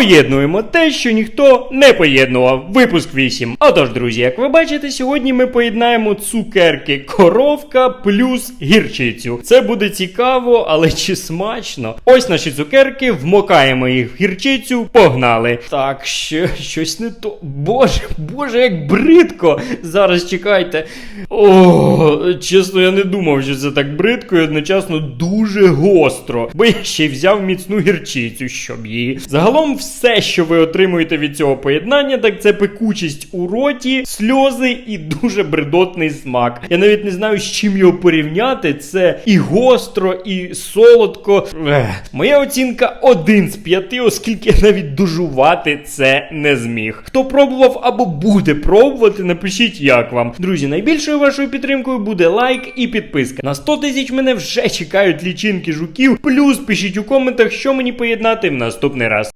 Поєднуємо те, що ніхто не поєднував. Випуск 8. Отож, друзі, як ви бачите, сьогодні ми поєднаємо цукерки коровка плюс гірчицю. Це буде цікаво, але чи смачно? Ось наші цукерки, вмокаємо їх в гірчицю, погнали. Так, ще щось не то. Боже, боже, як бридко. Зараз чекайте. О, чесно, я не думав, що це так бридко і одночасно дуже гостро. Бо я ще й взяв міцну гірчицю, щоб її. Загалом, що ви отримуєте від цього поєднання, так це пекучість у роті, сльози і дуже бредотний смак. Я навіть не знаю, з чим його порівняти. Це і гостро, і солодко. Ех. Моя оцінка 1 з 5, оскільки я навіть дожувати це не зміг. Хто пробував або буде пробувати, напишіть, як вам. Друзі, найбільшою вашою підтримкою буде лайк і підписка. На 100 тисяч мене вже чекають лічинки жуків. Плюс пишіть у коментах, що мені поєднати в наступний раз.